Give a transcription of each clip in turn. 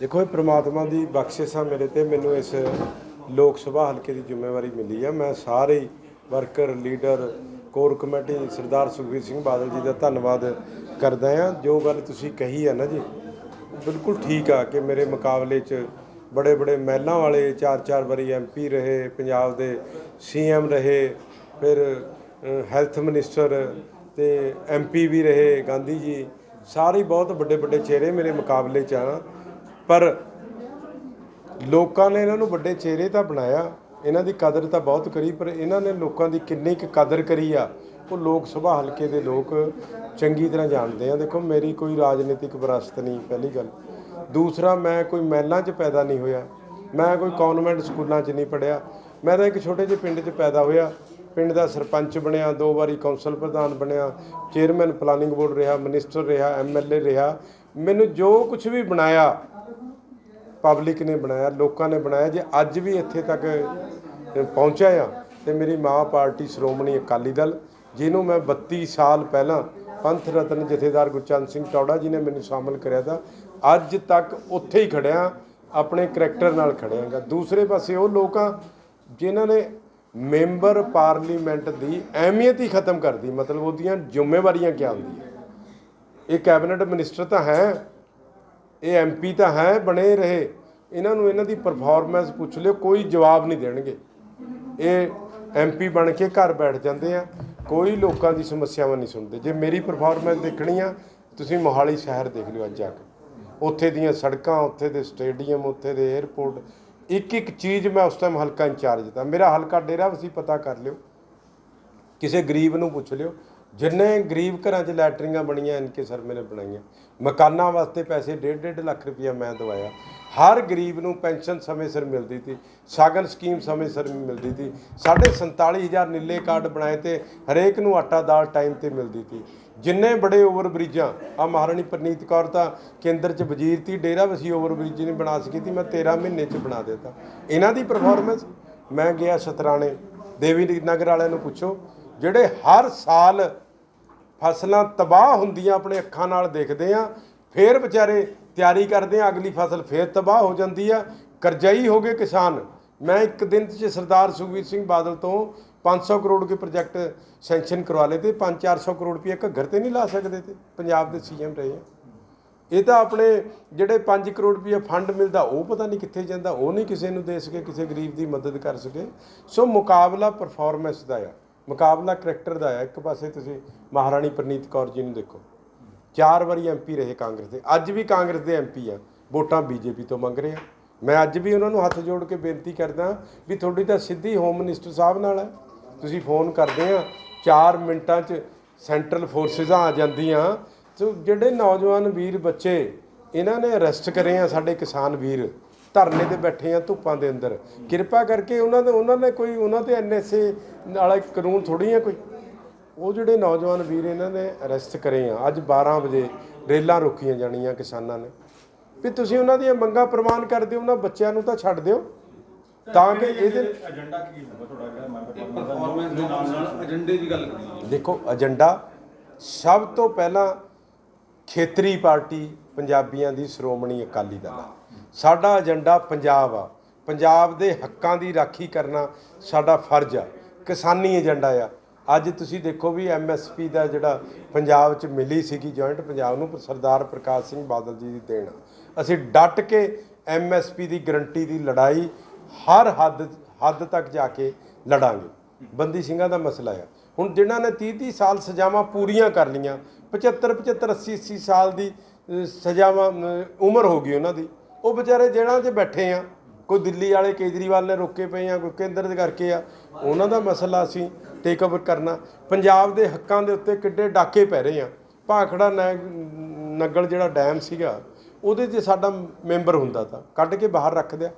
ਦੇਖੋ, ਇਹ ਪ੍ਰਮਾਤਮਾ ਦੀ ਬਖਸ਼ਿਸ਼ ਆ ਮੇਰੇ ਤੇ। ਮੈਨੂੰ ਇਸ ਲੋਕ ਸਭਾ ਹਲਕੇ ਦੀ ਜ਼ਿੰਮੇਵਾਰੀ ਮਿਲੀ ਆ। ਮੈਂ ਸਾਰੇ worker, leader, core committee, Sardar Sukhbir Singh Badal ji ਦਾ ਧੰਨਵਾਦ ਕਰਦਾ ਆ। ਜੋ ਗੱਲ ਤੁਸੀਂ ਕਹੀ ਆ ਨਾ ਜੀ, ਬਿਲਕੁਲ ਠੀਕ ਆ ਕਿ ਮੇਰੇ ਮੁਕਾਬਲੇ 'ਚ ਬੜੇ ਬੜੇ ਮਹਿਲਾਂ ਵਾਲੇ ਚਾਰ ਚਾਰ ਵਾਰੀ ਐਮਪੀ ਰਹੇ, ਪੰਜਾਬ ਦੇ ਸੀਐਮ ਰਹੇ, ਫਿਰ ਹੈਲਥ ਮਿਨਿਸਟਰ ਤੇ ਐਮਪੀ ਵੀ ਰਹੇ, ਗਾਂਧੀ ਜੀ, ਸਾਰੇ ਬਹੁਤ ਵੱਡੇ ਵੱਡੇ ਚਿਹਰੇ ਮੇਰੇ ਮੁਕਾਬਲੇ 'ਚ ਆ। ਪਰ ਲੋਕਾਂ ਨੇ ਇਹਨਾਂ ਨੂੰ ਵੱਡੇ ਚਿਹਰੇ ਤਾਂ ਬਣਾਇਆ, ਇਹਨਾਂ ਦੀ ਕਦਰ ਤਾਂ ਬਹੁਤ ਕਰੀ, ਪਰ ਇਹਨਾਂ ਨੇ ਲੋਕਾਂ ਦੀ ਕਿੰਨੀ ਕੁ ਕਦਰ ਕਰੀ ਆ, ਉਹ ਲੋਕ ਸਭਾ ਹਲਕੇ ਦੇ ਲੋਕ ਚੰਗੀ ਤਰ੍ਹਾਂ ਜਾਣਦੇ ਆ। ਦੇਖੋ, ਮੇਰੀ ਕੋਈ ਰਾਜਨੀਤਿਕ ਵਿਰਾਸਤ ਨਹੀਂ, ਪਹਿਲੀ ਗੱਲ। ਦੂਸਰਾ, ਮੈਂ ਕੋਈ ਮਹਿਲਾਂ 'ਚ ਪੈਦਾ ਨਹੀਂ ਹੋਇਆ, ਮੈਂ ਕੋਈ ਕਨਵੈਂਟ ਸਕੂਲਾਂ 'ਚ ਨਹੀਂ ਪੜਿਆ ਮੈਂ ਤਾਂ ਇੱਕ ਛੋਟੇ ਜਿਹੇ ਪਿੰਡ 'ਚ ਪੈਦਾ ਹੋਇਆ। ਪਿੰਡ ਦਾ ਸਰਪੰਚ ਬਣਿਆ, ਦੋ ਵਾਰੀ ਕੌਂਸਲ ਪ੍ਰਧਾਨ ਬਣਿਆ, ਚੇਅਰਮੈਨ ਪਲਾਨਿੰਗ ਬੋਰਡ ਰਿਹਾ ਮਿਨਿਸਟਰ ਰਿਹਾ ਐਮਐਲਏ ਰਿਹਾ। ਮੈਨੂੰ ਜੋ ਕੁਝ ਵੀ ਬਣਾਇਆ ਪਬਲਿਕ ਨੇ ਬਣਾਇਆ, ਲੋਕਾਂ ਨੇ ਬਣਾਇਆ। ਜੇ ਅੱਜ ਵੀ ਇੱਥੇ ਤੱਕ ਪਹੁੰਚਿਆ ਆ, ਤੇ ਮੇਰੀ ਮਾਂ ਪਾਰਟੀ ਸ਼੍ਰੋਮਣੀ ਅਕਾਲੀ ਦਲ, ਜਿਹਨੂੰ ਮੈਂ 32 ਸਾਲ ਪਹਿਲਾਂ ਪੰਥ ਰਤਨ ਜਥੇਦਾਰ ਗੁਰਚੰਦ ਸਿੰਘ ਟੌੜਾ ਜੀ ਨੇ ਮੈਨੂੰ ਸ਼ਾਮਲ ਕਰਿਆ ਤਾਂ, ਅੱਜ ਤੱਕ ਉੱਥੇ ਹੀ ਖੜਿਆ, ਆਪਣੇ ਕਰੈਕਟਰ ਨਾਲ ਖੜਿਆਗਾ। ਦੂਸਰੇ ਪਾਸੇ ਉਹ ਲੋਕ ਲੋਕਾਂ ਜਿਨ੍ਹਾਂ ਨੇ ਮੈਂਬਰ ਪਾਰਲੀਮੈਂਟ ਦੀ ਅਹਿਮੀਅਤ ਹੀ ਖਤਮ ਕਰਦੀ ਮਤਲਬ ਉਹਦੀਆਂ ਜ਼ਿੰਮੇਵਾਰੀਆਂ ਕੀ ਹੁੰਦੀਆਂ? ਇਹ ਕੈਬਨਿਟ ਮਿਨਿਸਟਰ ਤਾਂ ਹੈ ਇਹ ਐਮਪੀ ਤਾਂ ਹੈ, ਬਣੇ ਰਹੇ। ਇਹਨਾਂ ਨੂੰ ਇਹਨਾਂ ਦੀ ਪਰਫਾਰਮੈਂਸ ਪੁੱਛ ਲਿਓ, ਕੋਈ ਜਵਾਬ ਨਹੀਂ ਦੇਣਗੇ। ਇਹ ਐਮਪੀ ਬਣ ਕੇ ਘਰ ਬੈਠ ਜਾਂਦੇ ਆ, ਕੋਈ ਲੋਕਾਂ ਦੀ ਸਮੱਸਿਆਵਾਂ ਨਹੀਂ ਸੁਣਦੇ। ਜੇ ਮੇਰੀ ਪਰਫਾਰਮੈਂਸ ਦੇਖਣੀ ਆ, ਤੁਸੀਂ ਮੋਹਾਲੀ ਸ਼ਹਿਰ ਦੇਖ ਲਿਓ ਅੱਜ ਜਾ ਕੇ। ਉੱਥੇ ਦੀਆਂ ਸੜਕਾਂ, ਉੱਥੇ ਦੇ ਸਟੇਡੀਅਮ, ਉੱਥੇ ਦੇ 에ਅਰਪੋਰਟ ਇੱਕ ਇੱਕ ਚੀਜ਼ ਮੈਂ ਉਸ ਟਾਈਮ ਹਲਕਾ ਇੰਚਾਰਜ ਤਾਂ ਮੇਰਾ ਹਲਕਾ ਡੇਰਾ ਵਸੀ ਪਤਾ ਕਰ ਲਿਓ। ਕਿਸੇ ਗਰੀਬ ਨੂੰ ਪੁੱਛ ਲਿਓ ਜਿੰਨੇ ਗਰੀਬ ਘਰਾਂ 'ਚ ਲੈਟਰਿੰਗਾਂ ਬਣੀਆਂ, ਇਨਕੇ ਸਰਮੇ ਨੇ ਬਣਾਈਆਂ। ਮਕਾਨਾਂ ਵਾਸਤੇ ਪੈਸੇ 1.5 ਲੱਖ ਰੁਪਇਆ ਮੈਂ ਦਵਾਇਆ। ਹਰ ਗਰੀਬ ਨੂੰ ਪੈਨਸ਼ਨ ਸਮੇਂ ਸਿਰ ਮਿਲਦੀ ਸੀ ਸਾਗਨ ਸਕੀਮ ਸਮੇਂ ਸਿਰ ਮਿਲਦੀ ਸੀ ਸਾਢੇ 47000 ਨੀਲੇ ਕਾਰਡ ਬਣਾਏ ਤੇ ਹਰੇਕ ਨੂੰ ਆਟਾ ਦਾਲ ਟਾਈਮ ਤੇ ਮਿਲਦੀ ਸੀ ਜਿੰਨੇ ਬੜੇ ਓਵਰ ਬ੍ਰਿਜਾਂ ਆ ਮਹਾਰਾਣੀ ਪ੍ਰਨੀਤ ਕੌਰ ਤਾਂ ਕੇਂਦਰ 'ਚ ਵਜ਼ੀਰ ਤੀ, ਡੇਰਾ ਵਸੀ ਓਵਰ ਬ੍ਰਿਜ ਨਹੀਂ ਬਣਾ ਸਕੀ ਤੀ, ਮੈਂ 13 ਮਹੀਨੇ 'ਚ ਬਣਾ ਦਿੱਤਾ। ਇਹਨਾਂ ਦੀ ਪਰਫਾਰਮੈਂਸ ਮੈਂ ਗਿਆ ਸ਼ਤਰਾਣੇ, ਦੇਵੀ ਨਗਰ ਵਾਲਿਆਂ ਨੂੰ ਪੁੱਛੋ ਜਿਹੜੇ ਹਰ ਸਾਲ ਫਸਲਾਂ ਤਬਾਹ ਹੁੰਦੀਆਂ ਆਪਣੇ ਅੱਖਾਂ ਨਾਲ ਦੇਖਦੇ ਆ, ਫੇਰ ਵਿਚਾਰੇ ਤਿਆਰੀ ਕਰਦੇ ਆ, ਅਗਲੀ ਫਸਲ ਫੇਰ ਤਬਾਹ ਹੋ ਜਾਂਦੀ ਆ। ਕਰਜ਼ਾਈ ਹੋ ਗਏ ਕਿਸਾਨ। ਮੈਂ ਇੱਕ ਦਿਨ 'ਚ ਸਰਦਾਰ ਸੁਖਬੀਰ ਸਿੰਘ ਬਾਦਲ ਤੋਂ 500 ਕਰੋੜ ਦੇ ਪ੍ਰੋਜੈਕਟ ਸੈਂਕਸ਼ਨ ਕਰਵਾ ਲਏ ਤੇ 5-400 ਕਰੋੜ ਰੁਪਏ ਘੱਗਰ ਤੇ ਨਹੀਂ ਲਾ ਸਕਦੇ ਤੇ ਪੰਜਾਬ ਦੇ ਸੀਐਮ ਰਹੇ ਆ। ਇਹ ਤਾਂ ਆਪਣੇ ਜਿਹੜੇ 5 ਕਰੋੜ ਰੁਪਏ ਫੰਡ ਮਿਲਦਾ ਉਹ ਪਤਾ ਨਹੀਂ ਕਿੱਥੇ ਜਾਂਦਾ, ਉਹ ਨਹੀਂ ਕਿਸੇ ਨੂੰ ਦੇ ਸਕੇ, ਕਿਸੇ ਗਰੀਬ ਦੀ ਮਦਦ ਕਰ ਸਕੇ। ਸੋ ਮੁਕਾਬਲਾ ਪਰਫਾਰਮੈਂਸ ਦਾ ਆ। ਮੁਕਾਬਲਾ ਕਰੈਕਟਰ ਦਾ ਆ ਇੱਕ ਪਾਸੇ ਤੁਸੀਂ ਮਹਾਰਾਣੀ ਪ੍ਰਨੀਤ ਕੌਰ ਜੀ ਨੂੰ ਦੇਖੋ। ਚਾਰ ਵਾਰੀ ਐਮਪੀ ਰਹੇ ਕਾਂਗਰਸ ਦੇ। ਅੱਜ ਵੀ ਕਾਂਗਰਸ ਦੇ ਐਮਪੀ ਆ। ਵੋਟਾਂ ਬੀਜੇਪੀ ਤੋਂ ਮੰਗ ਰਹੇ ਆ। ਮੈਂ ਅੱਜ ਵੀ ਉਹਨਾਂ ਨੂੰ ਹੱਥ ਜੋੜ ਕੇ ਬੇਨਤੀ ਕਰਦਾ ਵੀ ਤੁਹਾਡੀ ਤਾਂ ਸਿੱਧੀ ਹੋਮ ਮਿਨਿਸਟਰ ਸਾਹਿਬ ਨਾਲ ਹੈ। ਤੁਸੀਂ ਫੋਨ ਕਰਦੇ ਆ। 4 ਮਿੰਟਾਂ 'ਚ ਸੈਂਟਰਲ ਫੋਰਸਿਸ ਆ ਜਾਂਦੀਆਂ। ਸੋ ਜਿਹੜੇ ਨੌਜਵਾਨ ਵੀਰ ਬੱਚੇ, ਇਹਨਾਂ ਨੇ ਅਰੈਸਟ ਕਰੇ ਆ ਸਾਡੇ ਕਿਸਾਨ ਵੀਰ। ਧਰਨੇ ਤੇ ਬੈਠੇ ਆ ਧੁੱਪਾਂ ਦੇ ਅੰਦਰ। ਕਿਰਪਾ ਕਰਕੇ ਉਹਨਾਂ ਦੇ ਉਹਨਾਂ ਨੇ ਕੋਈ ਉਹਨਾਂ ਤੇ ਐਨਐਸਏ ਵਾਲਾ ਕਾਨੂੰਨ ਥੋੜੀ ਆ ਕੋਈ? ਉਹ ਜਿਹੜੇ ਨੌਜਵਾਨ ਵੀਰ ਇਹਨਾਂ ਨੇ ਅਰੈਸਟ ਕਰੇ ਆ ਅੱਜ 12 ਵਜੇ ਰੇਲਾਂ ਰੋਕੀਆਂ ਜਾਣੀਆਂ ਕਿਸਾਨਾਂ ਨੇ। ਵੀ ਤੁਸੀਂ ਉਹਨਾਂ ਦੀਆਂ ਮੰਗਾਂ ਪ੍ਰਵਾਨ ਕਰ ਦਿਓ ਉਹਨਾਂ ਬੱਚਿਆਂ ਨੂੰ ਤਾਂ ਛੱਡ ਦਿਓ। ਤਾਂ ਕਿ ਇਹਦੇ ਏਜੰਡਾ ਕੀ ਹੋਊਗਾ ਤੁਹਾਡਾ ਜਿਹੜਾ ਮੈਂ ਪਰਫਾਰਮੈਂਸ ਦੇ ਨਾਲ ਨਾਲ ਏਜੰਡੇ ਦੀ ਗੱਲ ਕਰੀਏ ਦੇਖੋ ਏਜੰਡਾ ਸਭ ਤੋਂ ਪਹਿਲਾਂ ਖੇਤਰੀ ਪਾਰਟੀ ਪੰਜਾਬੀਆਂ ਦੀ ਸ਼੍ਰੋਮਣੀ ਅਕਾਲੀ ਦਲ ਆ। ਸਾਡਾ ਏਜੰਡਾ ਪੰਜਾਬ ਆ। ਪੰਜਾਬ ਦੇ ਹੱਕਾਂ ਦੀ ਰਾਖੀ ਕਰਨਾ ਸਾਡਾ ਫਰਜ਼ ਆ। ਕਿਸਾਨੀ ਏਜੰਡਾ ਆ। ਅੱਜ ਤੁਸੀਂ ਦੇਖੋ ਵੀ ਐਮਐਸਪੀ ਦਾ ਜਿਹੜਾ ਪੰਜਾਬ 'ਚ ਮਿਲੀ ਸੀਗੀ ਜੁਆਇੰਟ ਪੰਜਾਬ ਨੂੰ ਸਰਦਾਰ ਪ੍ਰਕਾਸ਼ ਸਿੰਘ ਬਾਦਲ ਜੀ ਦੀ ਦੇਣ ਅਸੀਂ ਡਟ ਕੇ ਐਮਐਸਪੀ ਦੀ ਗਰੰਟੀ ਦੀ ਲੜਾਈ ਹਰ ਹੱਦ ਹੱਦ ਤੱਕ ਜਾ ਕੇ ਲੜਾਂਗੇ। ਬੰਦੀ ਸਿੰਘਾਂ ਦਾ ਮਸਲਾ ਆ। ਹੁਣ ਜਿਨ੍ਹਾਂ ਨੇ 30 30 ਸਾਲ ਸਜ਼ਾਵਾਂ ਪੂਰੀਆਂ ਕਰ ਲੀਆਂ 75 75 80 80 ਸਾਲ ਦੀ ਸਜ਼ਾਵਾਂ ਉਮਰ ਹੋ ਗਈ ਉਹਨਾਂ ਦੀ। ਉਹ ਵਿਚਾਰੇ ਜੇਲ੍ਹਾਂ 'ਚ ਬੈਠੇ ਆ, ਕੋਈ ਦਿੱਲੀ ਵਾਲੇ ਕੇਜਰੀਵਾਲ ਨੇ ਰੋਕੇ ਪਏ ਆ, ਕੋਈ ਕੇਂਦਰ ਦੇ ਕਰਕੇ ਆ, ਉਹਨਾਂ ਦਾ ਮਸਲਾ ਅਸੀਂ ਟੇਕ ਓਵਰ ਕਰਨਾ। ਪੰਜਾਬ ਦੇ ਹੱਕਾਂ ਦੇ ਉੱਤੇ ਕਿੱਡੇ ਡਾਕੇ ਪੈ ਰਹੇ ਆ। ਭਾਖੜਾ ਨੈ- ਨਗਲ ਜਿਹੜਾ ਡੈਮ ਸੀਗਾ, ਉਹਦੇ 'ਚ ਸਾਡਾ ਮੈਂਬਰ ਹੁੰਦਾ ਤਾਂ, ਕੱਢ ਕੇ ਬਾਹਰ ਰੱਖ ਦਿਆ।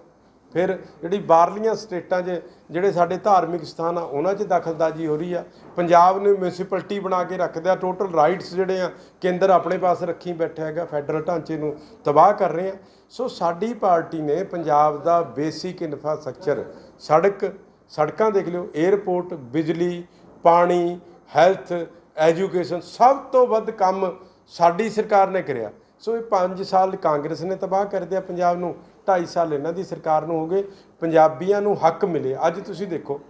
ਫਿਰ ਜਿਹੜੀ ਬਾਹਰਲੀਆਂ ਸਟੇਟਾਂ 'ਚ ਜਿਹੜੇ ਸਾਡੇ ਧਾਰਮਿਕ ਸਥਾਨ ਆ, ਉਹਨਾਂ 'ਚ ਦਖਲਅੰਦਾਜ਼ੀ ਹੋ ਰਹੀ ਆ। ਪੰਜਾਬ ਨੂੰ ਮਿਊਨਿਸਪੈਲਿਟੀ ਬਣਾ ਕੇ ਰੱਖਦਿਆ ਟੋਟਲ ਰਾਈਟਸ ਜਿਹੜੇ ਆ, ਕੇਂਦਰ ਆਪਣੇ ਪਾਸ ਰੱਖੀ ਬੈਠਾ ਹੈਗਾ, ਫੈਡਰਲ ਢਾਂਚੇ ਨੂੰ ਤਬਾਹ ਕਰ ਰਹੇ ਆ। ਸੋ ਸਾਡੀ ਪਾਰਟੀ ਨੇ ਪੰਜਾਬ ਦਾ ਬੇਸਿਕ ਇਨਫਰਾਸਟ੍ਰਕਚਰ, ਸੜਕ, ਸੜਕਾਂ ਦੇਖ ਲਿਓ 에ਅਰਪੋਰਟ ਬਿਜਲੀ, ਪਾਣੀ, ਹੈਲਥ, ਐਜੂਕੇਸ਼ਨ, ਸਭ ਤੋਂ ਵੱਧ ਕੰਮ ਸਾਡੀ ਸਰਕਾਰ ਨੇ ਕਰਿਆ। ਸੋ ਇਹ 5 ਸਾਲ ਕਾਂਗਰਸ ਨੇ ਤਬਾਹ ਕਰ ਦਿਆ ਪੰਜਾਬ ਨੂੰ 2.5 ਸਾਲ ਇਹਨਾਂ ਦੀ ਸਰਕਾਰ ਨੂੰ ਹੋ ਗਏ, ਪੰਜਾਬੀਆਂ ਨੂੰ ਹੱਕ ਮਿਲੇ। ਅੱਜ ਤੁਸੀਂ ਦੇਖੋ,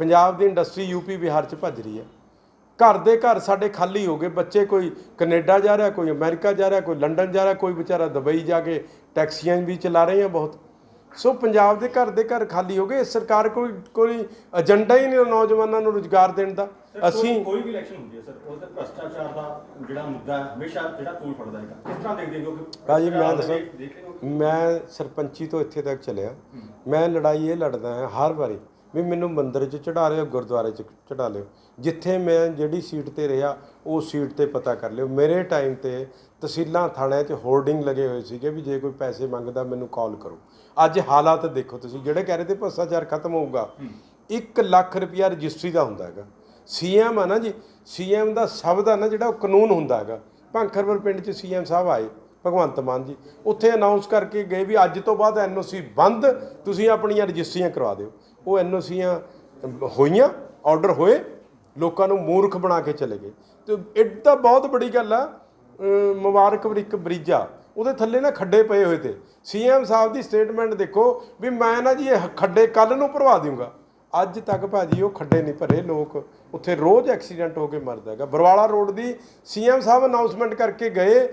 ਪੰਜਾਬ ਦੀ ਇੰਡਸਟਰੀ ਯੂਪੀ ਬਿਹਾਰ 'ਚ ਭੱਜ ਰਹੀ ਹੈ। ਘਰ ਦੇ ਘਰ ਸਾਡੇ ਖਾਲੀ ਹੋ ਗਏ, ਬੱਚੇ ਕੋਈ ਕੈਨੇਡਾ ਜਾ ਰਿਹਾ, ਕੋਈ ਅਮਰੀਕਾ ਜਾ ਰਿਹਾ, ਕੋਈ ਲੰਡਨ ਜਾ ਰਿਹਾ, ਕੋਈ ਵਿਚਾਰਾ ਦੁਬਈ ਜਾ ਕੇ ਟੈਕਸੀਆਂ ਵੀ ਚਲਾ ਰਹੇ ਆ ਬਹੁਤ। ਸੋ ਪੰਜਾਬ ਦੇ ਘਰ ਦੇ ਘਰ ਖਾਲੀ ਹੋ ਗਏ। ਸਰਕਾਰ ਕੋਈ ਕੋਈ ਏਜੰਡਾ ਹੀ ਨਹੀਂ ਨੌਜਵਾਨਾਂ ਨੂੰ ਰੁਜ਼ਗਾਰ ਦੇਣ ਦਾ। ਅਸੀਂ ਕੋਈ ਵੀ ਇਲੈਕਸ਼ਨ ਹੁੰਦੀ ਹੈ ਸਰ ਉਹਦੇ ਭ੍ਰਸ਼ਟਾਚਾਰ ਦਾ ਜਿਹੜਾ ਮੁੱਦਾ ਹਮੇਸ਼ਾ ਜਿਹੜਾ ਤੋਲ ਫੜਦਾ ਹੈਗਾ। ਕਿਸ ਤਰ੍ਹਾਂ ਦੇਖਦੇ ਹੋ ਕਿ ਭਾਜੀ ਮੈਂ ਦੱਸਾਂ। ਮੈਂ ਸਰਪੰਚੀ ਤੋਂ ਇੱਥੇ ਤੱਕ ਚੱਲਿਆ। ਮੈਂ ਲੜਾਈ ਇਹ ਲੜਦਾ ਹਾਂ ਹਰ ਵਾਰੀ ਵੀ ਮੈਨੂੰ ਮੰਦਿਰ 'ਚ ਚੜਾ ਲਿਓ ਗੁਰਦੁਆਰੇ 'ਚ ਚੜਾ ਲਿਓ। ਜਿੱਥੇ ਮੈਂ ਜਿਹੜੀ ਸੀਟ ਤੇ ਰਿਹਾ ਉਹ ਸੀਟ ਤੇ ਪਤਾ ਕਰ ਲਿਓ। ਮੇਰੇ ਟਾਈਮ ਤੇ ਤਹਿਸੀਲਾਂ ਥਾਣਿਆਂ 'ਚ ਹੋਰਡਿੰਗ ਲੱਗੇ ਹੋਏ ਸੀਗੇ ਵੀ ਜੇ ਕੋਈ ਪੈਸੇ ਮੰਗਦਾ ਮੈਨੂੰ ਕਾਲ ਕਰੋ। ਅੱਜ ਹਾਲਾਤ ਦੇਖੋ ਤੁਸੀਂ ਜਿਹੜੇ ਕਹਿ ਰਹੇ ਤੇ ਭ੍ਰਸ਼ਟਾਚਾਰ ਖਤਮ ਹੋਊਗਾ। 1 ਲੱਖ ਰੁਪਿਆ ਰਜਿਸਟਰੀ ਦਾ ਹੁੰਦਾ ਹੈਗਾ। ਸੀਐਮ ਆ ਨਾ ਜੀ ਸੀਐਮ ਦਾ ਸਭ ਦਾ ਨਾ ਜਿਹੜਾ ਉਹ ਕਾਨੂੰਨ ਹੁੰਦਾ ਹੈਗਾ। ਭੰਖਰਪੁਰ ਪਿੰਡ 'ਚ ਸੀਐਮ ਸਾਹਿਬ ਆਏ ਭਗਵੰਤ ਮਾਨ ਜੀ। ਉੱਥੇ ਅਨਾਉਂਸ ਕਰਕੇ ਗਏ ਵੀ ਅੱਜ ਤੋਂ ਬਾਅਦ ਐਨਓਸੀ ਬੰਦ ਤੁਸੀਂ ਆਪਣੀਆਂ ਰਜਿਸਟਰੀਆਂ ਕਰਵਾ ਦਿਓ। ਉਹ ਐਨਓਸੀਆਂ ਹੋਈਆਂ ਆਰਡਰ ਹੋਏ ਲੋਕਾਂ ਨੂੰ ਮੂਰਖ ਬਣਾ ਕੇ ਚਲੇ ਗਏ। ਤੇ ਇਹ ਤਾਂ ਬਹੁਤ ਬੜੀ ਗੱਲ ਆ ਮੁਬਾਰਕਪੁਰ ਇੱਕ ਬ੍ਰਿਜ ਆ ਉਹਦੇ ਥੱਲੇ ਨਾ ਖੱਡੇ ਪਏ ਹੋਏ ਤੇ। ਸੀਐਮ ਸਾਹਿਬ ਦੀ ਸਟੇਟਮੈਂਟ ਦੇਖੋ ਵੀ ਮੈਂ ਨਾ ਜੀ ਇਹ ਖੱਡੇ ਕੱਲ ਨੂੰ ਭਰਵਾ ਦੂੰਗਾ ਅੱਜ ਤੱਕ ਭਾਜੀ ਉਹ ਖੱਡੇ ਨਹੀਂ ਭਰੇ, ਲੋਕ ਉੱਥੇ ਰੋਜ਼ ਐਕਸੀਡੈਂਟ ਹੋ ਕੇ ਮਰਦਾ ਹੈਗਾ। ਬਰਵਾਲਾ ਰੋਡ ਦੀ ਸੀਐਮ ਸਾਹਿਬ ਅਨਾਉਂਸਮੈਂਟ ਕਰਕੇ ਗਏ।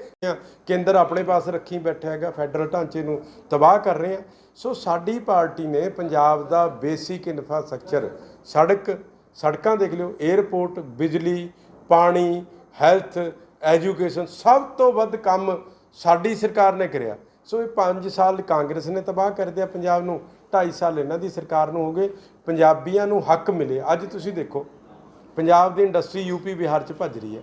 ਕੇਂਦਰ ਆਪਣੇ ਪਾਸ ਰੱਖੀ ਬੈਠਾ ਹੈਗਾ, ਫੈਡਰਲ ਢਾਂਚੇ ਨੂੰ ਤਬਾਹ ਕਰ ਰਹੇ ਆ। ਸੋ ਸਾਡੀ ਪਾਰਟੀ ਨੇ ਪੰਜਾਬ ਦਾ ਬੇਸਿਕ ਇਨਫਰਾਸਟ੍ਰਕਚਰ ਸੜਕ, ਸੜਕਾਂ ਦੇਖ ਲਿਓ 에ਅਰਪੋਰਟ ਬਿਜਲੀ, ਪਾਣੀ ਹੈਲਥ ਐਜੂਕੇਸ਼ਨ ਸਭ ਤੋਂ ਵੱਧ ਕੰਮ ਸਾਡੀ ਸਰਕਾਰ ਨੇ ਕਰਿਆ। ਸੋ ਇਹ 5 ਸਾਲ ਕਾਂਗਰਸ ਨੇ ਤਬਾਹ ਕਰ ਦਿਆ ਪੰਜਾਬ ਨੂੰ 2.5 ਸਾਲ ਇਹਨਾਂ ਦੀ ਸਰਕਾਰ ਨੂੰ ਹੋ ਗਏ। ਪੰਜਾਬੀਆਂ ਨੂੰ ਹੱਕ ਮਿਲੇ। ਅੱਜ ਤੁਸੀਂ ਦੇਖੋ, ਪੰਜਾਬ ਦੀ ਇੰਡਸਟਰੀ ਯੂਪੀ, ਬਿਹਾਰ 'ਚ ਭੱਜ ਰਹੀ ਹੈ।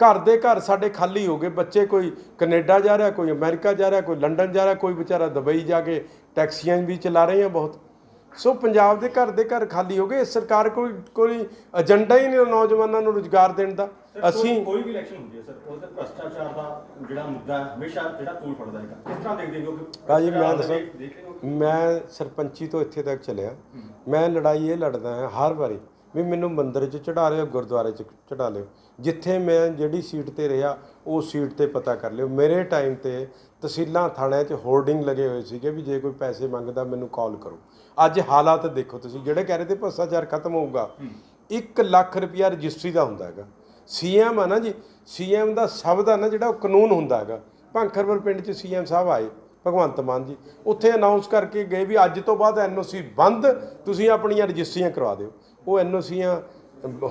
ਘਰ ਦੇ ਘਰ ਸਾਡੇ ਖਾਲੀ ਹੋ ਗਏ। ਬੱਚੇ ਕੋਈ ਕੈਨੇਡਾ ਜਾ ਰਿਹਾ, ਕੋਈ ਅਮਰੀਕਾ ਜਾ ਰਿਹਾ, ਕੋਈ ਲੰਡਨ ਜਾ ਰਿਹਾ, ਕੋਈ ਵਿਚਾਰਾ ਦੁਬਈ ਜਾ ਕੇ ਟੈਕਸੀਆਂ ਵੀ ਚਲਾ ਰਹੇ ਆ ਬਹੁਤ। ਸੋ ਪੰਜਾਬ ਦੇ ਘਰ ਦੇ ਘਰ ਖਾਲੀ ਹੋ ਗਏ। ਸਰਕਾਰ ਕੋਈ ਕੋਈ ਏਜੰਡਾ ਹੀ ਨਹੀਂ ਨੌਜਵਾਨਾਂ ਨੂੰ ਰੁਜ਼ਗਾਰ ਦੇਣ ਦਾ। ਅਸੀਂ ਕੋਈ ਵੀ ਇਲੈਕਸ਼ਨ ਹੁੰਦੀ ਹੈ ਸਰ ਉਹਦੇ ਭ੍ਰਸ਼ਟਾਚਾਰ ਦਾ ਜਿਹੜਾ ਮੁੱਦਾ ਹਮੇਸ਼ਾ ਜਿਹੜਾ ਤੋਲ ਫੜਦਾ ਹੈਗਾ। ਕਿਸ ਤਰ੍ਹਾਂ ਦੇਖਦੇ ਹੋ ਕਿ ਭਾਜੀ ਮੈਂ ਦੱਸਾਂ। ਮੈਂ ਸਰਪੰਚੀ ਤੋਂ ਇੱਥੇ ਤੱਕ ਚੱਲਿਆ। ਮੈਂ ਲੜਾਈ ਇਹ ਲੜਦਾ ਹਾਂ ਹਰ ਵਾਰੀ। ਵੀ ਮੈਨੂੰ ਮੰਦਿਰ 'ਚ ਚੜਾ ਲਿਓ ਗੁਰਦੁਆਰੇ 'ਚ ਚੜਾ ਲਿਓ। ਜਿੱਥੇ ਮੈਂ ਜਿਹੜੀ ਸੀਟ ਤੇ ਰਿਹਾ ਉਹ ਸੀਟ ਤੇ ਪਤਾ ਕਰ ਲਿਓ। ਮੇਰੇ ਟਾਈਮ ਤੇ ਤਹਿਸੀਲਾਂ ਥਾਣਿਆਂ 'ਚ ਹੋਰਡਿੰਗ ਲੱਗੇ ਹੋਏ ਸੀਗੇ ਵੀ ਜੇ ਕੋਈ ਪੈਸੇ ਮੰਗਦਾ ਮੈਨੂੰ ਕਾਲ ਕਰੋ। ਅੱਜ ਹਾਲਾਤ ਦੇਖੋ ਤੁਸੀਂ ਜਿਹੜੇ ਕਹਿ ਰਹੇ ਤੇ ਭ੍ਰਸ਼ਟਾਚਾਰ ਖਤਮ ਹੋਊਗਾ 1 ਲੱਖ ਰੁਪਿਆ ਰਜਿਸਟਰੀ ਦਾ ਹੁੰਦਾ ਹੈਗਾ। ਸੀਐਮ ਆ ਨਾ ਜੀ ਸੀਐਮ ਦਾ ਸਭ ਦਾ ਨਾ ਜਿਹੜਾ ਉਹ ਕਾਨੂੰਨ ਹੁੰਦਾ ਹੈਗਾ। ਭੰਖਰਪੁਰ ਪਿੰਡ 'ਚ ਸੀਐਮ ਸਾਹਿਬ ਆਏ ਭਗਵੰਤ ਮਾਨ ਜੀ। ਉੱਥੇ ਅਨਾਉਂਸ ਕਰਕੇ ਗਏ ਵੀ ਅੱਜ ਤੋਂ ਬਾਅਦ ਐਨਓਸੀ ਬੰਦ ਤੁਸੀਂ ਆਪਣੀਆਂ ਰਜਿਸਟਰੀਆਂ ਕਰਵਾ ਦਿਓ। ਉਹ ਐਨਓਸੀਆਂ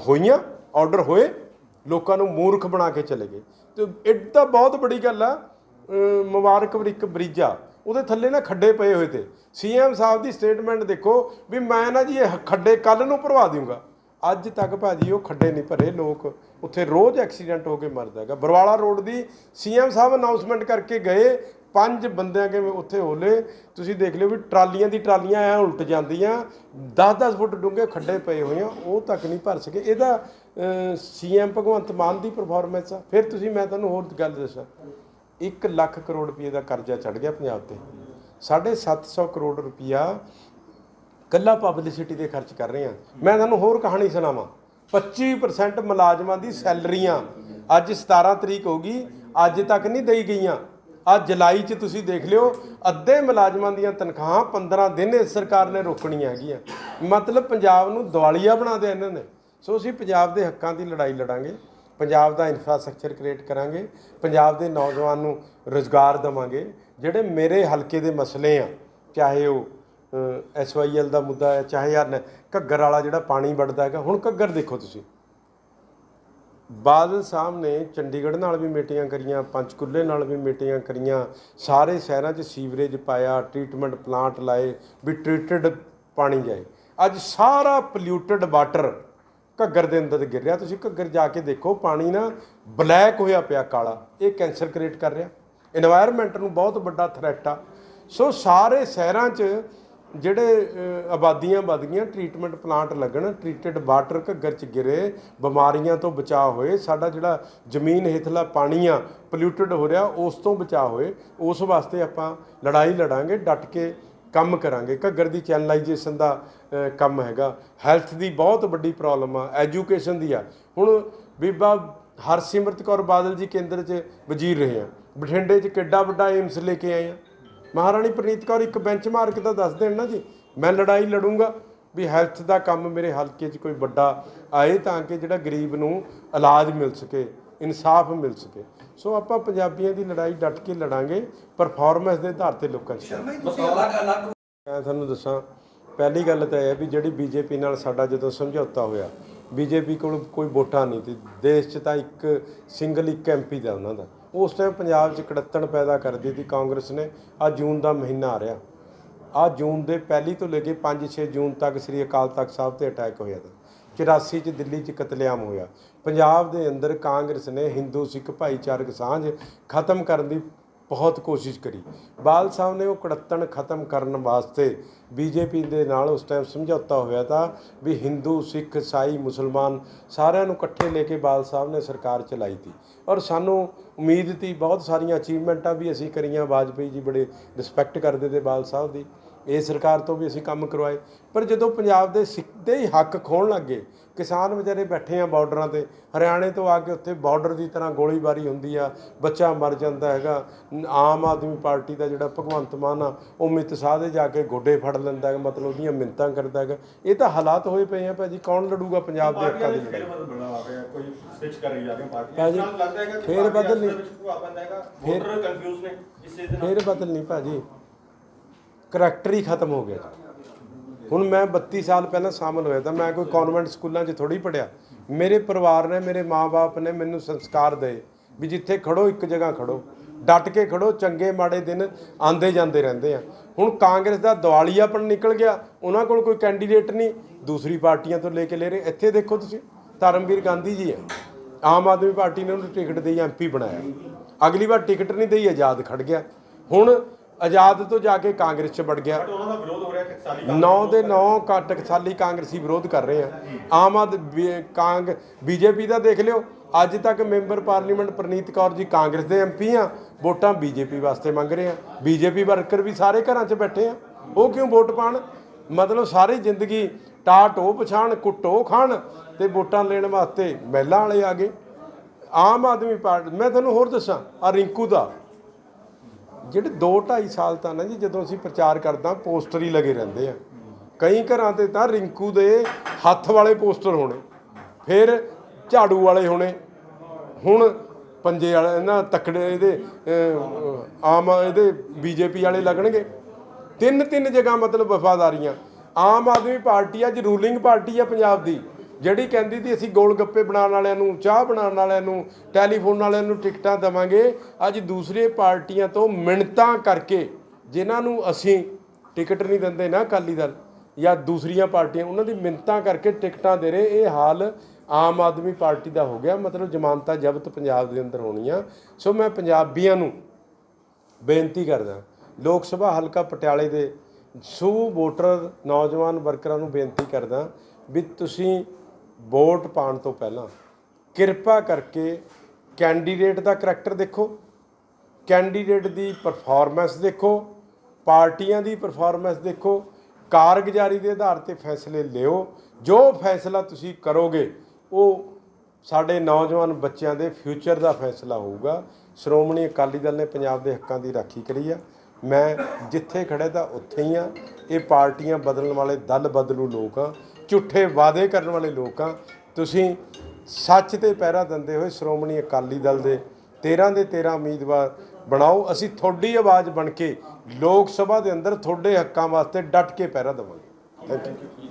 ਹੋਈਆਂ ਆਰਡਰ ਹੋਏ, ਲੋਕਾਂ ਨੂੰ ਮੂਰਖ ਬਣਾ ਕੇ ਚਲੇ ਗਏ। ਤੇ ਇਹ ਤਾਂ ਬਹੁਤ ਬੜੀ ਗੱਲ ਆ ਅਮ ਮੁਬਾਰਕਪੁਰ ਇੱਕ ਬ੍ਰਿਜ ਆ ਉਹਦੇ ਥੱਲੇ ਨਾ ਖੱਡੇ ਪਏ ਹੋਏ ਤੇ। ਸੀਐਮ ਸਾਹਿਬ ਦੀ ਸਟੇਟਮੈਂਟ ਦੇਖੋ ਵੀ ਮੈਂ ਨਾ ਜੀ ਇਹ ਖੱਡੇ ਕੱਲ ਨੂੰ ਭਰਵਾ ਦੂੰਗਾ ਅੱਜ ਤੱਕ ਭਾਜੀ ਉਹ ਖੱਡੇ ਨਹੀਂ ਭਰੇ, ਲੋਕ ਉੱਥੇ ਰੋਜ਼ ਐਕਸੀਡੈਂਟ ਹੋ ਕੇ ਮਰਦਾ ਹੈਗਾ। ਬਰਵਾਲਾ ਰੋਡ ਦੀ ਸੀਐਮ ਸਾਹਿਬ ਅਨਾਉਂਸਮੈਂਟ ਕਰਕੇ ਗਏ ਪੰਜ ਬੰਦਿਆਂ ਕਿਵੇਂ ਉੱਥੇ ਹੋਲੇ, ਤੁਸੀਂ ਦੇਖ ਲਿਓ ਵੀ ਟਰਾਲੀਆਂ ਦੀ ਟਰਾਲੀਆਂ ਐ ਉਲਟ ਜਾਂਦੀਆਂ 10-10 ਫੁੱਟ ਡੂੰਘੇ ਖੱਡੇ ਪਏ ਹੋਏ ਆ, ਉਹ ਤੱਕ ਨਹੀਂ ਭਰ ਸਕੇ। ਇਹਦਾ ਸੀਐਮ ਭਗਵੰਤ ਮਾਨ ਦੀ ਪਰਫਾਰਮੈਂਸ ਆ। ਫਿਰ ਤੁਸੀਂ, ਮੈਂ ਤੁਹਾਨੂੰ ਹੋਰ ਗੱਲ ਦੱਸਾਂ। 1 ਲੱਖ ਕਰੋੜ ਰੁਪਏ ਦਾ ਕਰਜ਼ਾ ਚੜ ਗਿਆ ਪੰਜਾਬ ਤੇ। 750 ਕਰੋੜ ਰੁਪਇਆ ਕੱਲਾ ਪਬਲਿਸਿਟੀ ਤੇ ਖਰਚ ਕਰ ਰਹੇ ਆ। ਮੈਂ ਤੁਹਾਨੂੰ ਹੋਰ ਕਹਾਣੀ ਸੁਣਾਵਾਂ। 25% ਮੁਲਾਜ਼ਮਾਂ ਦੀ ਸੈਲਰੀਆਂ ਅੱਜ 17 ਤਰੀਕ ਹੋ ਗਈ, ਅੱਜ ਤੱਕ ਨਹੀਂ ਦੇਈ ਗਈਆਂ। ਅੱਜ ਜੁਲਾਈ 'ਚ ਤੁਸੀਂ ਦੇਖ ਲਿਓ, ਅੱਧੇ ਮੁਲਾਜ਼ਮਾਂ ਦੀਆਂ ਤਨਖਾਹਾਂ 15 ਦਿਨ ਇਸ ਸਰਕਾਰ ਨੇ ਰੋਕਣੀਆਂ ਹੈਗੀਆਂ। ਮਤਲਬ ਪੰਜਾਬ ਨੂੰ ਦਿਵਾਲੀਆ ਬਣਾ ਦਿਆ ਇਹਨਾਂ ਨੇ। ਸੋ ਅਸੀਂ ਪੰਜਾਬ ਦੇ ਹੱਕਾਂ ਦੀ ਲੜਾਈ ਲੜਾਂਗੇ, ਪੰਜਾਬ ਦਾ ਇਨਫਰਾਸਟ੍ਰਕਚਰ ਕ੍ਰੀਏਟ ਕਰਾਂਗੇ, ਪੰਜਾਬ ਦੇ ਨੌਜਵਾਨ ਨੂੰ ਰੋਜ਼ਗਾਰ ਦੇਵਾਂਗੇ। ਜਿਹੜੇ ਮੇਰੇ ਹਲਕੇ ਦੇ ਮਸਲੇ ਆ, ਚਾਹੇ ਉਹ ਐਸਵਾਈਐਲ ਦਾ ਮੁੱਦਾ ਹੈ, ਚਾਹੇ ਯਾਰ ਘੱਗਰ ਵਾਲਾ ਜਿਹੜਾ ਪਾਣੀ ਵੜਦਾ ਹੈਗਾ, ਹੁਣ ਘੱਗਰ ਦੇਖੋ ਤੁਸੀਂ। ਬਾਦਲ ਸਾਹਿਬ ਨੇ ਚੰਡੀਗੜ੍ਹ ਨਾਲ ਵੀ ਮੀਟਿੰਗਾਂ ਕਰੀਆਂ, ਪੰਚਕੁੱਲੇ ਨਾਲ ਵੀ ਮੀਟਿੰਗਾਂ ਕਰੀਆਂ, ਸਾਰੇ ਸ਼ਹਿਰਾਂ 'ਚ ਸੀਵਰੇਜ ਪਾਇਆ, ਟ੍ਰੀਟਮੈਂਟ ਪਲਾਂਟ ਲਾਏ, ਵੀ ਟ੍ਰੀਟਡ ਪਾਣੀ ਜਾਏ ਅੱਜ ਸਾਰਾ ਪੋਲਿਊਟਡ ਵਾਟਰ ਘੱਗਰ ਦੇ ਅੰਦਰ ਗਿਰ ਰਿਹਾ। ਤੁਸੀਂ ਘੱਗਰ ਜਾ ਕੇ ਦੇਖੋ, ਪਾਣੀ ਨਾ ਬਲੈਕ ਹੋਇਆ ਪਿਆ ਕਾਲਾ। ਇਹ ਕੈਂਸਰ ਕ੍ਰੀਏਟ ਕਰ ਰਿਹਾ। এনवायरमेंट ਨੂੰ ਬਹੁਤ ਵੱਡਾ ਥ੍ਰੈਟ ਆ। ਸੋ ਸਾਰੇ ਸ਼ਹਿਰਾਂ 'ਚ ਜਿਹੜੇ ਆਬਾਦੀਆਂ ਵੱਧ ਗਈਆਂ ਟ੍ਰੀਟਮੈਂਟ ਪਲਾਂਟ ਲੱਗਣ ਟ੍ਰੀਟਡ ਵਾਟਰ ਘੱਗਰ 'ਚ ਗਿਰੇ, ਬਿਮਾਰੀਆਂ ਤੋਂ ਬਚਾਅ ਹੋਏ, ਸਾਡਾ ਜਿਹੜਾ ਜ਼ਮੀਨ ਹੇਠਲਾ ਪਾਣੀ ਆ ਪੋਲਿਊਟਡ ਹੋ ਰਿਹਾ, ਉਸ ਤੋਂ ਬਚਾਅ ਹੋਏ, ਉਸ ਵਾਸਤੇ ਆਪਾਂ ਲੜਾਈ ਲੜਾਂਗੇ, ਡਟ ਕੇ ਕੰਮ ਕਰਾਂਗੇ। ਘੱਗਰ ਦੀ ਚੈਨਲਾਈਜੇਸ਼ਨ ਦਾ ਕੰਮ ਹੈਗਾ। ਹੈਲਥ ਦੀ ਬਹੁਤ ਵੱਡੀ ਪ੍ਰੋਬਲਮ ਆ ਐਜੂਕੇਸ਼ਨ ਦੀ ਆ। ਹੁਣ ਬੀਬਾ ਹਰਸਿਮਰਤ ਕੌਰ ਬਾਦਲ ਜੀ ਕੇਂਦਰ 'ਚ ਵਜ਼ੀਰ ਰਹੇ ਆ। ਬਠਿੰਡੇ 'ਚ ਕਿੱਡਾ ਵੱਡਾ ਏਮਸ ਲੈ ਕੇ ਆਏ ਆ। ਮਹਾਰਾਣੀ ਪ੍ਰਨੀਤ ਕੌਰ ਇੱਕ ਬੈਂਚਮਾਰਕ ਤਾਂ ਦੱਸ ਦੇਣ ਨਾ ਜੀ ਮੈਂ ਲੜਾਈ ਲੜੂੰਗਾ ਵੀ ਹੈਲਥ ਦਾ ਕੰਮ ਮੇਰੇ ਹਲਕੇ 'ਚ ਕੋਈ ਵੱਡਾ ਆਏ ਤਾਂ ਕਿ ਜਿਹੜਾ ਗਰੀਬ ਨੂੰ ਇਲਾਜ ਮਿਲ ਸਕੇ ਇਨਸਾਫ ਮਿਲ ਸਕੇ। ਸੋ ਆਪਾਂ ਪੰਜਾਬੀਆਂ ਦੀ ਲੜਾਈ ਡਟ ਕੇ ਲੜਾਂਗੇ ਪਰਫਾਰਮੈਂਸ ਦੇ ਆਧਾਰ ਤੇ ਲੋਕਾਂ 'ਚ। ਮੈਂ ਤੁਹਾਨੂੰ ਦੱਸਾਂ ਪਹਿਲੀ ਗੱਲ ਤਾਂ ਇਹ ਹੈ ਵੀ ਜਿਹੜੀ ਬੀਜੇਪੀ ਨਾਲ ਸਾਡਾ ਜਦੋਂ ਸਮਝੌਤਾ ਹੋਇਆ ਬੀਜੇਪੀ ਕੋਲ ਕੋਈ ਵੋਟਾਂ ਨਹੀਂ ਸੀ ਦੇਸ਼ 'ਚ ਤਾਂ ਇੱਕ ਸਿੰਗਲ ਇੱਕ ਐਮਪੀ ਦਾ ਉਹਨਾਂ ਦਾ। ਉਸ ਟਾਈਮ ਪੰਜਾਬ 'ਚ ਕੜੱਤਣ ਪੈਦਾ ਕਰਦੀ ਸੀ ਕਾਂਗਰਸ ਨੇ। ਆ ਜੂਨ ਦਾ ਮਹੀਨਾ ਆ ਰਿਹਾ। ਆ ਜੂਨ ਦੇ ਪਹਿਲੀ ਤੋਂ ਲੈ ਕੇ 5-6 ਜੂਨ ਤੱਕ ਸ੍ਰੀ ਅਕਾਲ ਤਖਤ ਸਾਹਿਬ ਤੇ ਅਟੈਕ ਹੋਇਆ ਤਾ 84 ਚ ਦਿੱਲੀ ਚ ਕਤਲੇਆਮ ਹੋਇਆ। ਪੰਜਾਬ ਦੇ ਅੰਦਰ ਕਾਂਗਰਸ ਨੇ ਹਿੰਦੂ, ਸਿੱਖ, ਭਾਈਚਾਰਕ ਸਾਂਝ ਖਤਮ ਕਰਨ ਦੀ ਬਹੁਤ ਕੋਸ਼ਿਸ਼ ਕਰੀ। ਬਾਲ ਸਾਹਿਬ ਨੇ ਉਹ ਕੜੱਤਣ ਖਤਮ ਕਰਨ ਵਾਸਤੇ ਬੀਜੇਪੀ ਦੇ ਨਾਲ ਉਸ ਟਾਈਮ ਸਮਝੌਤਾ ਹੋਇਆ ਤਾਂ ਵੀ ਹਿੰਦੂ, ਸਿੱਖ ਈਸਾਈ ਮੁਸਲਮਾਨ ਸਾਰਿਆਂ ਨੂੰ ਇਕੱਠੇ ਲੈ ਕੇ ਬਾਲ ਸਾਹਿਬ ਨੇ ਸਰਕਾਰ ਚਲਾਈ ਤੀ। ਔਰ ਸਾਨੂੰ ਉਮੀਦ ਤੀ, ਬਹੁਤ ਸਾਰੀਆਂ ਅਚੀਵਮੈਂਟਾਂ ਵੀ ਅਸੀਂ ਕਰੀਆਂ, ਵਾਜਪੇਈ ਜੀ ਬੜੇ ਰਿਸਪੈਕਟ ਕਰਦੇ ਤੇ ਬਾਲ ਸਾਹਿਬ ਦੀ। ਇਹ ਸਰਕਾਰ ਤੋਂ ਵੀ ਅਸੀਂ ਕੰਮ ਕਰਵਾਏ। ਪਰ ਜਦੋਂ ਪੰਜਾਬ ਦੇ ਸਿੱਧੇ ਹੀ ਹੱਕ ਖੋਣ ਲੱਗੇ ਕਿਸਾਨ ਵਿਚਾਰੇ ਬੈਠੇ ਆ ਬਾਰਡਰਾਂ ਤੇ, ਹਰਿਆਣੇ ਤੋਂ ਆ ਕੇ ਉੱਥੇ ਬਾਰਡਰ ਦੀ ਤਰ੍ਹਾਂ ਗੋਲੀਬਾਰੀ ਹੁੰਦੀ ਆ, ਬੱਚਾ ਮਰ ਜਾਂਦਾ ਹੈਗਾ ਆਮ ਆਦਮੀ ਪਾਰਟੀ ਦਾ ਜਿਹੜਾ ਭਗਵੰਤ ਮਾਨ ਆ, ਉਹ ਮਿੱਤ ਸਾਹ ਦੇ ਜਾ ਕੇ ਗੋਡੇ ਫੜ ਲੈਂਦਾ ਹੈ ਮਤਲਬ ਉਹਦੀਆਂ ਮਿੰਤਾਂ ਕਰਦਾ ਹੈਗਾ। ਇਹ ਤਾਂ ਹਾਲਾਤ ਹੋਏ ਪਏ ਆ ਭਾਜੀ ਕੌਣ ਲੜੂਗਾ ਪੰਜਾਬ ਦੇ ਹੱਕਾਂ ਦੇ ਲੜਾਈ ਕੋਈ ਸਵਿਚ ਕਰ ਜਾ ਭਾਜੀ, ਲੱਗਦਾ ਹੈਗਾ ਫੇਰ ਬਦਲ ਨਹੀਂ। ਵੋਟਰ ਕਨਫਿਊਜ਼ ਨੇ ਇਸੇ ਦੇ ਨਾਲ। ਫੇਰ ਬਦਲ ਨਹੀਂ ਭਾਜੀ। ਕਰੈਕਟਰ ਹੀ ਖਤਮ ਹੋ ਗਿਆ। ਹੁਣ ਮੈਂ 32 ਸਾਲ ਪਹਿਲਾਂ ਸ਼ਾਮਲ ਹੋਇਆ ਤਾਂ ਮੈਂ ਕੋਈ ਕਨਵੈਂਟ ਸਕੂਲਾਂ 'ਚ ਥੋੜੀ ਪੜਿਆ ਮੇਰੇ ਪਰਿਵਾਰ ਨੇ ਮੇਰੇ ਮਾਪੇ ਨੇ ਮੈਨੂੰ ਸੰਸਕਾਰ ਦੇ ਵੀ ਜਿੱਥੇ ਖੜੋ ਇੱਕ ਜਗ੍ਹਾ ਖੜੋ। ਡਟ ਕੇ ਖੜੋ ਚੰਗੇ ਮਾੜੇ ਦਿਨ ਆਂਦੇ ਜਾਂਦੇ ਰਹਿੰਦੇ ਆ। ਹੁਣ ਕਾਂਗਰਸ ਦਾ ਦਿਵਾਲੀਆਪਣ ਨਿਕਲ ਗਿਆ ਉਹਨਾਂ ਕੋਲ ਕੋਈ ਕੈਂਡੀਡੇਟ ਨਹੀਂ। ਦੂਸਰੀ ਪਾਰਟੀਆਂ ਤੋਂ ਲੈ ਕੇ ਲੈ ਰਹੇ ਇੱਥੇ ਦੇਖੋ ਤੁਸੀਂ ਧਰਮਵੀਰ ਗਾਂਧੀ ਜੀ ਹੈ। ਆਮ ਆਦਮੀ ਪਾਰਟੀ ਨੇ ਉਹਨੂੰ ਟਿਕਟ ਦੇਈ ਐਮਪੀ ਬਣਾਇਆ। ਅਗਲੀ ਵਾਰ ਟਿਕਟ ਨਹੀਂ ਦੇਈ ਆਜ਼ਾਦ ਖੜ ਗਿਆ। ਹੁਣ ਆਜ਼ਾਦ ਤੋਂ ਜਾ ਕੇ ਕਾਂਗਰਸ 'ਚ ਵੜ ਗਿਆ। ਉਹਨਾਂ ਦਾ ਵਿਰੋਧ ਹੋ ਰਿਹਾ ਕਿ ਸਾਲੀ 9 ਦੇ 9 ਕੱਟ ਸਾਲੀ ਕਾਂਗਰਸੀ ਵਿਰੋਧ ਕਰ ਰਹੇ ਆ। ਆਮ ਆਦ ਕਾਂਗ ਬੀਜੇਪੀ ਦਾ ਦੇਖ ਲਿਓ ਅੱਜ ਤੱਕ ਮੈਂਬਰ ਪਾਰਲੀਮੈਂਟ ਪ੍ਰਨੀਤ ਕੌਰ ਜੀ ਕਾਂਗਰਸ ਦੇ ਐਮਪੀ ਆ ਵੋਟਾਂ ਬੀਜੇਪੀ ਵਾਸਤੇ ਮੰਗ ਰਹੇ ਆ। ਬੀਜੇਪੀ ਵਰਕਰ ਵੀ ਸਾਰੇ ਘਰਾਂ 'ਚ ਬੈਠੇ ਆ। ਉਹ ਕਿਉਂ ਵੋਟ ਪਾਣ? ਮਤਲਬ ਸਾਰੀ ਜ਼ਿੰਦਗੀ ਟਾਟੋ ਪਛਾਣ, ਕੁੱਟੋ ਖਾਣ ਤੇ ਵੋਟਾਂ ਲੈਣ ਵਾਸਤੇ ਮਹਿਲਾ ਵਾਲੇ ਆ ਗਏ। ਆਮ ਆਦਮੀ ਪਾਰਟੀ, ਮੈਂ ਤੁਹਾਨੂੰ ਹੋਰ ਦੱਸਾਂ, ਆ ਰਿੰਕੂ ਦਾ। ਜਿਹੜੇ 2 2.5 ਸਾਲ ਤਾਂ ਨਾ ਜੀ ਜਦੋਂ ਅਸੀਂ ਪ੍ਰਚਾਰ ਕਰਦਾ, ਪੋਸਟਰ ਹੀ ਲੱਗੇ ਰਹਿੰਦੇ ਆ। ਕਈ ਘਰਾਂ ਤੇ ਤਾਂ ਰਿੰਕੂ ਦੇ ਹੱਥ ਵਾਲੇ ਪੋਸਟਰ ਹੋਣੇ, ਫਿਰ ਝਾੜੂ ਵਾਲੇ ਹੋਣੇ। ਹੁਣ ਪੰਜੇ ਵਾਲੇ ਇਹਨਾਂ ਤਕੜੇ ਇਹਦੇ ਆਮ ਇਹਦੇ ਬੀਜੇਪੀ ਵਾਲੇ ਲੱਗਣਗੇ। ਤਿੰਨ ਤਿੰਨ ਜਗ੍ਹਾ ਮਤਲਬ ਵਫਾਦਾਰੀਆਂ। ਆਮ ਆਦਮੀ ਪਾਰਟੀ ਅੱਜ ਰੂਲਿੰਗ ਪਾਰਟੀ ਆ ਪੰਜਾਬ ਦੀ, ਜਿਹੜੀ ਕਹਿੰਦੀ ਸੀ ਅਸੀਂ ਗੋਲ ਗੱਪੇ ਬਣਾਉਣ ਵਾਲਿਆਂ ਨੂੰ, ਚਾਹ ਬਣਾਉਣ ਵਾਲਿਆਂ ਨੂੰ, ਟੈਲੀਫੋਨ ਵਾਲਿਆਂ ਨੂੰ ਟਿਕਟਾਂ ਦੇਵਾਂਗੇ। ਅੱਜ ਦੂਸਰੇ ਪਾਰਟੀਆਂ ਤੋਂ ਮਿੰਨਤਾਂ ਕਰਕੇ, ਜਿਨ੍ਹਾਂ ਨੂੰ ਅਸੀਂ ਟਿਕਟ ਨਹੀਂ ਦਿੰਦੇ ਨਾ ਅਕਾਲੀ ਦਲ, ਜਾਂ ਦੂਸਰੀਆਂ ਪਾਰਟੀਆਂ, ਉਹਨਾਂ ਦੀ ਮਿੰਨਤਾਂ ਕਰਕੇ ਟਿਕਟਾਂ ਦੇ ਰਹੇ, ਇਹ ਹਾਲ ਆਮ ਆਦਮੀ ਪਾਰਟੀ ਦਾ ਹੋ ਗਿਆ, ਮਤਲਬ ਜ਼ਮਾਨਤਾਂ ਜ਼ਬਤ ਪੰਜਾਬ ਦੇ ਅੰਦਰ ਹੋਣੀਆਂ। ਸੋ ਮੈਂ ਪੰਜਾਬੀਆਂ ਨੂੰ ਬੇਨਤੀ ਕਰਦਾ, ਲੋਕ ਸਭਾ ਹਲਕਾ ਪਟਿਆਲੇ ਦੇ ਸੂ ਵੋਟਰ ਨੌਜਵਾਨ ਵਰਕਰਾਂ ਨੂੰ ਬੇਨਤੀ ਕਰਦਾ ਵੀ ਤੁਸੀਂ ਵੋਟ ਪਾਉਣ ਤੋਂ ਪਹਿਲਾਂ ਕਿਰਪਾ ਕਰਕੇ ਕੈਂਡੀਡੇਟ ਦਾ ਕਰੈਕਟਰ ਦੇਖੋ, ਕੈਂਡੀਡੇਟ ਦੀ ਪਰਫਾਰਮੈਂਸ ਦੇਖੋ, ਪਾਰਟੀਆਂ ਦੀ ਪਰਫਾਰਮੈਂਸ ਦੇਖੋ, ਕਾਰਗੁਜ਼ਾਰੀ ਦੇ ਆਧਾਰ ਤੇ ਫੈਸਲੇ ਲਿਓ, ਜੋ ਫੈਸਲਾ ਤੁਸੀਂ ਕਰੋਗੇ ਉਹ ਸਾਡੇ ਨੌਜਵਾਨ ਬੱਚਿਆਂ ਦੇ ਫਿਊਚਰ ਦਾ ਫੈਸਲਾ ਹੋਊਗਾ। ਸ਼੍ਰੋਮਣੀ ਅਕਾਲੀ ਦਲ ਨੇ ਪੰਜਾਬ ਦੇ ਹੱਕਾਂ ਦੀ ਰਾਖੀ ਕਰੀ ਆ। ਮੈਂ ਜਿੱਥੇ ਖੜੇ ਤਾਂ ਉੱਥੇ ਹੀ ਆ। ਇਹ ਪਾਰਟੀਆਂ ਬਦਲਣ ਵਾਲੇ ਦਲ ਬਦਲੂ ਲੋਕ ਆ। ਝੂਠੇ ਵਾਅਦੇ ਕਰਨ ਵਾਲੇ ਲੋਕ ਆ। ਤੁਸੀਂ ਸੱਚ ਤੇ ਪਹਿਰਾ ਦਿੰਦੇ ਹੋਏ ਸ਼੍ਰੋਮਣੀ ਅਕਾਲੀ ਦਲ ਦੇ 13 ਦੇ 13 ਉਮੀਦਵਾਰ ਬਣਾਓ। ਅਸੀਂ ਤੁਹਾਡੀ ਆਵਾਜ਼ ਬਣ ਕੇ ਲੋਕ ਸਭਾ ਦੇ ਅੰਦਰ ਤੁਹਾਡੇ ਹੱਕਾਂ ਵਾਸਤੇ ਡਟ ਕੇ ਪਹਿਰਾ ਦੇਵਾਂਗੇ। Thank you